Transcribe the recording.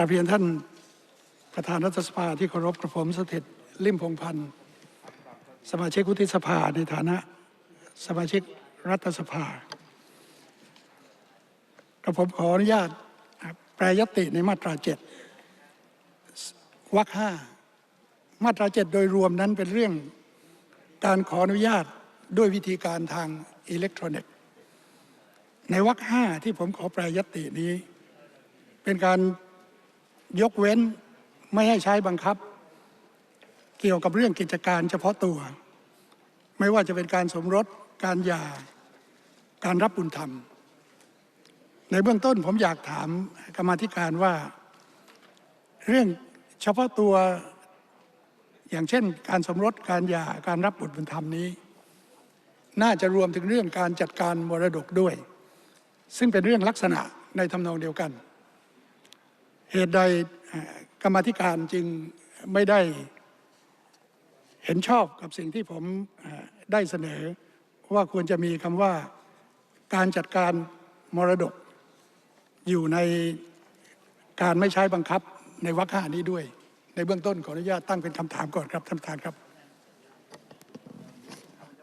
กาบเรียนท่านประธานรัฐสภาที่เคารพกระผมสถิตลิมพงพันธ์สมาชิกวุฒิสภาในฐานะสมาชิกรัฐสภากระผมขออนุญาตแปรยติในมาตราเจ็ดวรรคห้ามาตราเจ็ดโดยรวมนั้นเป็นเรื่องการขออนุญาตด้วยวิธีการทางอิเล็กทรอนิกส์ ในวรรคห้าที่ผมขอแปรยตินี้ เป็นการ ยกเว้นไม่ให้ใช้บังคับ เกี่ยวกับเรื่องกิจการเฉพาะตัว ไม่ว่าจะเป็นการสมรสการหย่าการรับบุญธรรม ในเบื้องต้นผมอยากถามกรรมธิการว่า เรื่องเฉพาะตัวอย่างเช่น การสมรสการหย่าการรับบุตรบุญธรรมนี้ น่าจะรวมถึงเรื่องการจัดการมรดกด้วย ซึ่งเป็นเรื่องลักษณะในทำนองเดียวกัน เหตุใดกรรมธิการจึงไม่ได้เห็นชอบกับสิ่งที่ผมได้เสนอว่าควรจะมีคำว่าการจัดการมรดก อยู่ในการไม่ใช้บังคับในวรรคห้านี้ด้วย ในเบื้องต้นขออนุญาตตั้งเป็นคำถามก่อนครับท่านประธานครับ